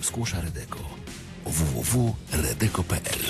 skłosza Redeko. www.redeko.pl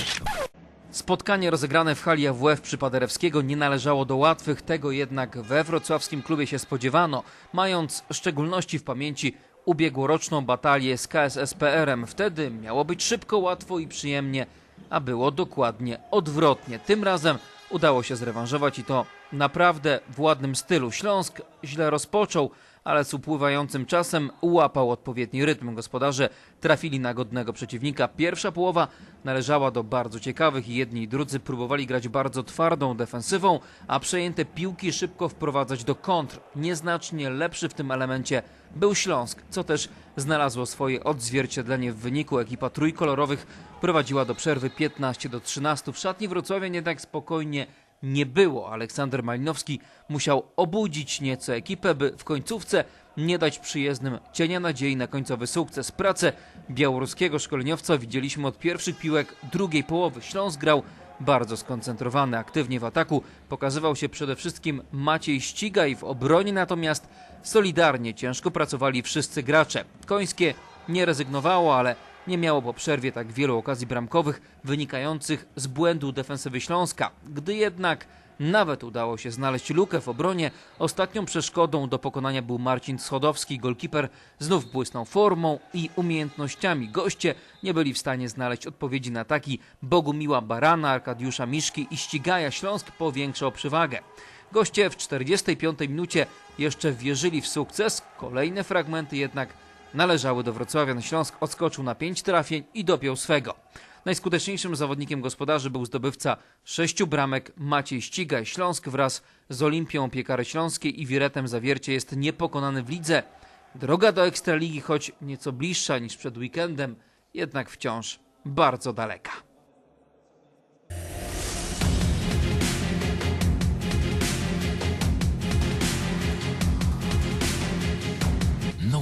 Spotkanie rozegrane w hali AWF przy Paderewskiego nie należało do łatwych, tego jednak we wrocławskim klubie się spodziewano, mając w szczególności w pamięci ubiegłoroczną batalię z KSSPR-em. Wtedy miało być szybko, łatwo i przyjemnie, a było dokładnie odwrotnie. Tym razem udało się zrewanżować i to naprawdę w ładnym stylu. Śląsk źle rozpoczął, ale z upływającym czasem ułapał odpowiedni rytm. Gospodarze trafili na godnego przeciwnika. Pierwsza połowa należała do bardzo ciekawych i jedni i drudzy próbowali grać bardzo twardą defensywą, a przejęte piłki szybko wprowadzać do kontr. Nieznacznie lepszy w tym elemencie był Śląsk, co też znalazło swoje odzwierciedlenie w wyniku. Ekipa trójkolorowych prowadziła do przerwy 15 do 13. W szatni Wrocławia jednak spokojnie nie było. Aleksander Malinowski musiał obudzić nieco ekipę, by w końcówce nie dać przyjezdnym cienia nadziei na końcowy sukces. Pracę białoruskiego szkoleniowca widzieliśmy od pierwszych piłek drugiej połowy. Śląsk grał bardzo skoncentrowany, aktywnie w ataku. Pokazywał się przede wszystkim Maciej Ściga i w obronie natomiast solidarnie ciężko pracowali wszyscy gracze. Końskie nie rezygnowało, ale nie miało po przerwie tak wielu okazji bramkowych wynikających z błędu defensywy Śląska. Gdy jednak nawet udało się znaleźć lukę w obronie, ostatnią przeszkodą do pokonania był Marcin Schodowski. Golkiper znów błysnął formą i umiejętnościami. Goście nie byli w stanie znaleźć odpowiedzi na ataki Bogumiła Barana, Arkadiusza Miszki i ścigaja Śląsk powiększał przewagę. Goście w 45 minucie jeszcze wierzyli w sukces. Kolejne fragmenty jednak należały do Wrocławian. Śląsk odskoczył na pięć trafień i dopiął swego. Najskuteczniejszym zawodnikiem gospodarzy był zdobywca sześciu bramek Maciej Ścigaj. Śląsk wraz z Olimpią Piekary Śląskiej i Wiretem Zawiercie jest niepokonany w lidze. Droga do Ekstraligi, choć nieco bliższa niż przed weekendem, jednak wciąż bardzo daleka.